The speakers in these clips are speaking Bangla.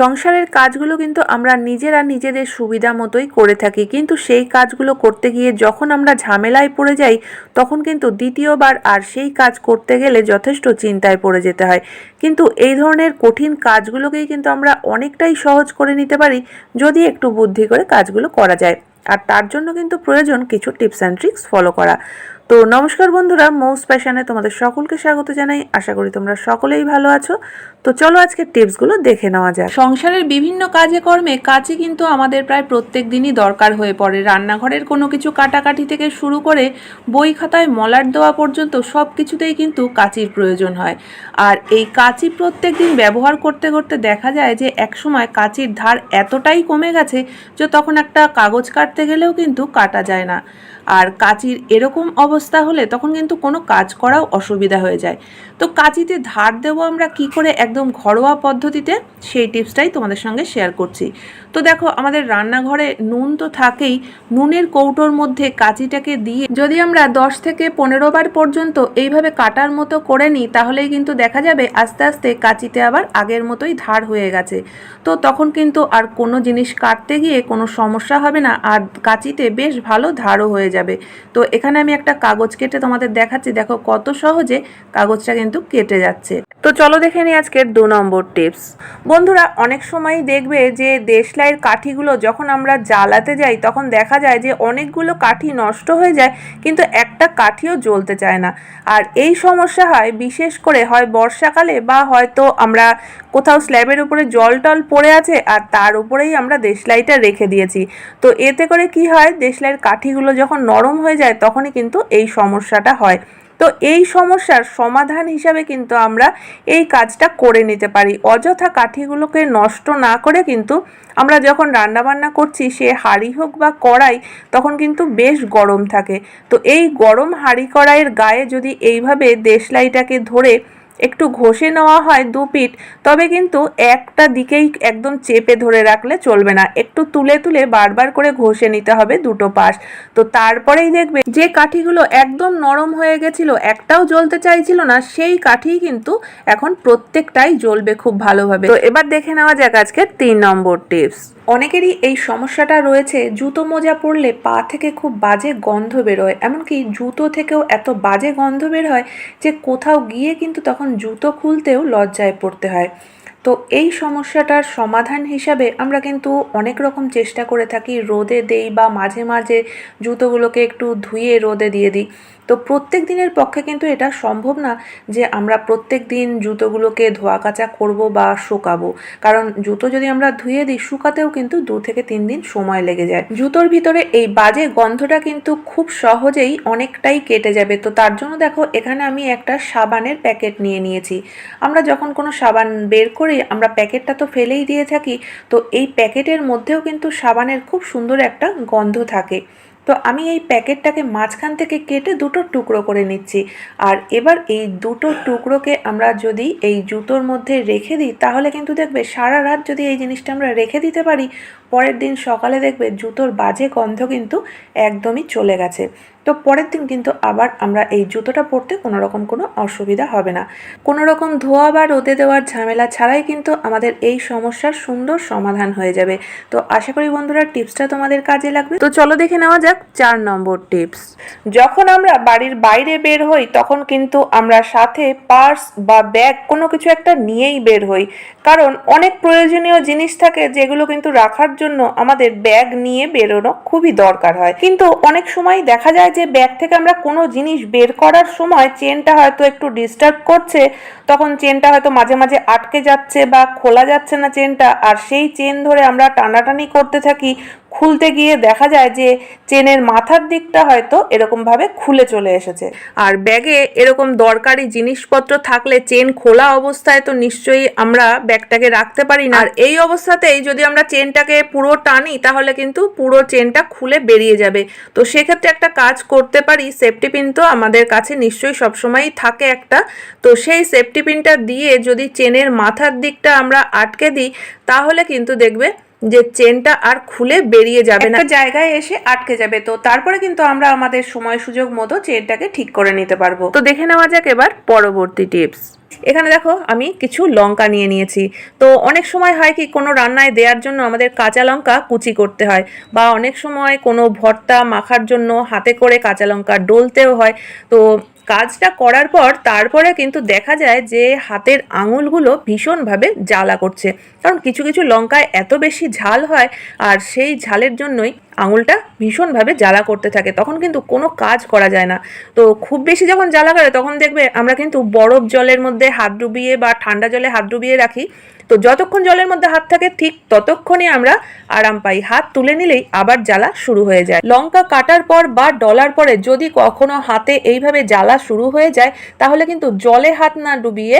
সংসারের কাজগুলো কিন্তু আমরা নিজেরা নিজেদের সুবিধা মতোই করে থাকি। কিন্তু সেই কাজগুলো করতে গিয়ে যখন আমরা ঝামেলায় পড়ে যাই, তখন কিন্তু দ্বিতীয়বার আর সেই কাজ করতে গেলে যথেষ্ট চিন্তায় পড়ে যেতে হয়। কিন্তু এই ধরনের কঠিন কাজগুলোকেই কিন্তু আমরা অনেকটাই সহজ করে নিতে পারি যদি একটু বুদ্ধি করে কাজগুলো করা যায়। আর তার জন্য কিন্তু প্রয়োজন কিছু টিপস অ্যান্ড ট্রিক্স ফলো করা। তো নমস্কার বন্ধুরা, মৌস প্যাশনে তোমাদের সকলকে স্বাগত জানাই। আশা করি তোমরা সকলেই ভালো আছো। তো চলো আজকে টিপসগুলো দেখে নেওয়া যাক। সংসারের বিভিন্ন কাজে কর্মে কাঁচি কিন্তু আমাদের প্রায় প্রত্যেক দিনই দরকার হয়ে পড়ে। রান্নাঘরের কোনো কিছু কাটাকাটি থেকে শুরু করে বই খাতায় মলাট দেওয়া পর্যন্ত সব কিছুতেই কিন্তু কাঁচির প্রয়োজন হয়। আর এই কাঁচি প্রত্যেক দিন ব্যবহার করতে করতে দেখা যায় যে একসময় কাঁচির ধার এতটাই কমে গেছে যে তখন একটা কাগজ কাটতে গেলেও কিন্তু কাটা যায় না। আর কাঁচির এরকম অবস্থা হলে তখন কিন্তু কোনো কাজ করাও অসুবিধা হয়ে যায়। তো কাঁচিতে ধার দেবো আমরা কি করে একদম ঘরোয়া পদ্ধতিতে? সেই টিপসটাই তোমাদের সঙ্গে শেয়ার করছি। তো দেখো, আমাদের রান্নাঘরে নুন তো থাকেই, নুনের কৌটোর মধ্যে কাঁচিটাকে দিয়ে যদি আমরা দশ থেকে পনেরো বার পর্যন্ত এইভাবে কাটার মতো করে নিই, তাহলেই কিন্তু দেখা যাবে আস্তে আস্তে কাঁচিতে আবার আগের মতোই ধার হয়ে গেছে। তো তখন কিন্তু আর কোনো জিনিস কাটতে গিয়ে কোনো সমস্যা হবে না, আর কাঁচিতে বেশ ভালো ধারও হয়ে যাবে। তো এখানে আমি একটা কাগজ কেটে তোমাদের দেখাচ্ছি। দেখো কত সহজে কাগজটা কিন্তু কেটে যাচ্ছে। তো চলো দেখে নিই আজকের দু নম্বর টিপস। বন্ধুরা, অনেক সময় দেখবে যে দেশলাইয়ের কাঠিগুলো যখন আমরা জ্বালাতে যাই, তখন দেখা যায় যে অনেকগুলো কাঠি নষ্ট হয়ে যায়, কিন্তু একটা কাঠিও জ্বলতে চায় না। আর এই সমস্যা হয় বিশেষ করে হয় বর্ষাকালে বা হয়তো আমরা কোথাও স্ল্যাবের উপরে জল টল পড়ে আছে আর তার উপরেই আমরা দেশলাইটা রেখে দিয়েছি। তো এতে করে কি হয়, দেশলাইয়ের কাঠিগুলো যখন নরম হয়ে যায়, তখনই কিন্তু এই সমস্যাটা হয়। তো এই সমস্যার সমাধান হিসাবে কিন্তু আমরা এই কাজটা করে নিতে পারি। অযথা কাঠিগুলোকে নষ্ট না করে কিন্তু আমরা যখন রান্নাবান্না করছি, সে হাঁড়ি হোক বা কড়াই, তখন কিন্তু বেশ গরম থাকে। তো এই গরম হাঁড়ি কড়াইয়ের গায়ে যদি এইভাবে দেশলাইটাকে ধরে একটু ঘষে নেওয়া হয় দু পিঠ, তবে কিন্তু একটা দিকেই একদম চেপে ধরে রাখলে চলবে না। একটু তুলে তুলে বারবার করে ঘষে নিতে হবে দুটো পাশ। তো তারপরেই দেখবে যে কাঠিগুলো একদম নরম হয়ে গেছিল, একটাও জ্বলতে চাইছিল না, সেই কাঠি কিন্তু এখন প্রত্যেকটাই জ্বলবে খুব ভালোভাবে। তো এবার দেখে নেওয়া যাক আজকে তিন নম্বর টিপস। অনেকেরই এই সমস্যাটা রয়েছে, জুতো মোজা পরলে পা থেকে খুব বাজে গন্ধ বেরোয়। এমনকি জুতো থেকেও এত বাজে গন্ধ বের হয় যে কোথাও গিয়ে কিন্তু তখন জুতো খুলতেও লজ্জায় পড়তে হয়। তো এই সমস্যাটার সমাধান হিসাবে আমরা কিন্তু অনেক রকম চেষ্টা করে থাকি। রোদে দেই বা মাঝে মাঝে জুতোগুলোকে একটু ধুয়ে রোদে দিয়ে দিই। তো প্রত্যেক দিনের পক্ষে কিন্তু এটা সম্ভব না যে আমরা প্রত্যেক দিন জুতোগুলোকে ধোয়া কাচা করব বা শুকাবো। কারণ জুতো যদি আমরা ধুয়ে দিই, শুকাতেও কিন্তু দু থেকে তিন দিন সময় লেগে যায়। জুতোর ভিতরে এই বাজে গন্ধটা কিন্তু খুব সহজেই অনেকটাই কেটে যাবে। তো তার জন্য দেখো, এখানে আমি একটা সাবানের প্যাকেট নিয়ে নিয়েছি। আমরা যখন কোনো সাবান বের করি, আমরা প্যাকেটটা তো ফেলেই দিয়ে থাকি, তো এই প্যাকেটের মধ্যেও কিন্তু সাবানের খুব সুন্দর একটা গন্ধ থাকে। তো আমি এই প্যাকেটটাকে মাঝখান থেকে কেটে দুটো টুকরো করে নিচ্ছি। আর এবার এই দুটো টুকরোকে আমরা যদি এই জুতোর মধ্যে রেখে দিই, তাহলে কিন্তু দেখবে সারা রাত যদি এই জিনিসটা আমরা রেখে দিতে পারি, পরের দিন সকালে দেখবে জুতোর বাজে গন্ধ কিন্তু একদমই চলে গেছে। তো পরের দিন কিন্তু আবার আমরা এই জুতোটা পরতে কোনো রকম কোনো অসুবিধা হবে না। কোনো রকম ধোয়া বা রোদে দেওয়ার ঝামেলা ছাড়াই কিন্তু আমাদের এই সমস্যার সুন্দর সমাধান হয়ে যাবে। তো আশা করি বন্ধুরা টিপসটা তোমাদের কাজে লাগবে। তো চলো দেখে নেওয়া যাক চার নম্বর টিপস। যখন আমরা বাড়ির বাইরে বের হই, তখন কিন্তু আমরা সাথে পার্স বা ব্যাগ কোনো কিছু একটা নিয়েই বের হই। কারণ অনেক প্রয়োজনীয় জিনিস থাকে যেগুলো কিন্তু রাখার জন্য আমাদের ব্যাগ নিয়ে বেরোনো খুবই দরকার হয়। কিন্তু অনেক সময় দেখা যায় যে ব্যাগ থেকে আমরা কোনো জিনিস বের করার সময় চেনটা হয়তো একটু ডিস্টার্ব করছে, তখন চেনটা হয়তো মাঝে মাঝে আটকে যাচ্ছে বা খোলা যাচ্ছে না চেনটা, আর সেই চেন ধরে আমরা টানাটানি করতে থাকি খুলতে গিয়ে দেখা যায় যে চেনের মাথার দিকটা হয়তো এরকমভাবে খুলে চলে এসেছে। আর ব্যাগে এরকম দরকারি জিনিসপত্র থাকলে চেন খোলা অবস্থায় তো নিশ্চয়ই আমরা ব্যাগটাকে রাখতে পারি না। আর এই অবস্থাতেই যদি আমরা চেনটাকে পুরো টানি, তাহলে কিন্তু পুরো চেনটা খুলে বেরিয়ে যাবে। তো সেক্ষেত্রে একটা কাজ করতে পারি, সেফটি পিন তো আমাদের কাছে নিশ্চয়ই সবসময়ই থাকে একটা। তো সেই সেফটি পিনটা দিয়ে যদি চেনের মাথার দিকটা আমরা আটকে দিই, তাহলে কিন্তু দেখবে যে চেনটা আর খুলে বেরিয়ে যাবে না। জায়গায় এসে আটকে যাবে। তো তারপরে কিন্তু আমরা আমাদের সময় সুযোগ মতো চেনটাকে ঠিক করে নিতে পারব। তো দেখে নেওয়া যাক এবার পরবর্তী টিপস। এখানে দেখো আমি কিছু লঙ্কা নিয়ে নিয়েছি। তো অনেক সময় হয় কি কোনো রান্নায় দেওয়ার জন্য আমাদের কাঁচা লঙ্কা কুচি করতে হয় বা অনেক সময় কোনো ভর্তা মাখার জন্য হাতে করে কাঁচা লঙ্কা ডলতেও হয়। তো কাজটা করার পর তারপরে কিন্তু দেখা যায় যে হাতের আঙুলগুলো ভীষণভাবে জ্বালা করছে। কারণ কিছু কিছু লঙ্কায় এত বেশি ঝাল হয় আর সেই ঝালের জন্যই আঙুলটা ভীষণভাবে জ্বালা করতে থাকে। তখন কিন্তু কোনো কাজ করা যায় না। তো খুব বেশি যখন জ্বালা করে তখন দেখবে আমরা কিন্তু বরফ জলের মধ্যে হাত ডুবিয়ে বা ঠান্ডা জলে হাত ডুবিয়ে রাখি। তো যতক্ষণ জলের মধ্যে হাত থাকে ঠিক ততক্ষণই আমরা আরাম পাই। হাত তুলে নিলেই আবার জ্বালা শুরু হয়ে যায়। লঙ্কা কাটার পর বা ডলার পরে যদি কখনো হাতে এইভাবে জ্বালা শুরু হয়ে যায়, তাহলে কিন্তু জলে হাত না ডুবিয়ে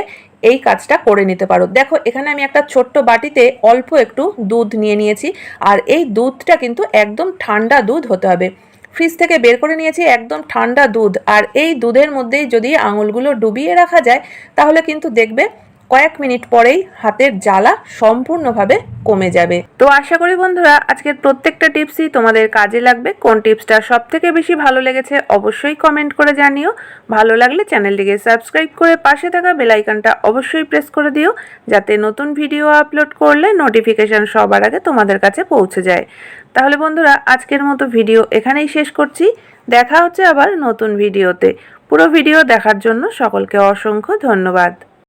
এই কাজটা করে নিতে পারো। দেখো, এখানে আমি একটা ছোট্ট বাটিতে অল্প একটু দুধ নিয়ে নিয়েছি, আর এই দুধটা কিন্তু একদম ঠান্ডা দুধ হতে হবে। ফ্রিজ থেকে বের করে নিয়েছি একদম ঠান্ডা দুধ, আর এই দুধের মধ্যেই যদি আঙুলগুলো ডুবিয়ে রাখা যায়, তাহলে কিন্তু দেখবে কয়েক মিনিট পরেই হাতের জ্বালা সম্পূর্ণভাবে কমে যাবে। তো আশা করি বন্ধুরা, আজকের প্রত্যেকটা টিপসই তোমাদের কাজে লাগবে। কোন টিপসটা সব থেকে বেশি ভালো লেগেছে অবশ্যই কমেন্ট করে জানিও। ভালো লাগলে চ্যানেলটিকে সাবস্ক্রাইব করে পাশে থাকা বেলাইকানটা অবশ্যই প্রেস করে দিও, যাতে নতুন ভিডিও আপলোড করলে নোটিফিকেশান সবার আগে তোমাদের কাছে পৌঁছে যায়। তাহলে বন্ধুরা, আজকের মতো ভিডিও এখানেই শেষ করছি। দেখা হচ্ছে আবার নতুন ভিডিওতে। পুরো ভিডিও দেখার জন্য সকলকে অসংখ্য ধন্যবাদ।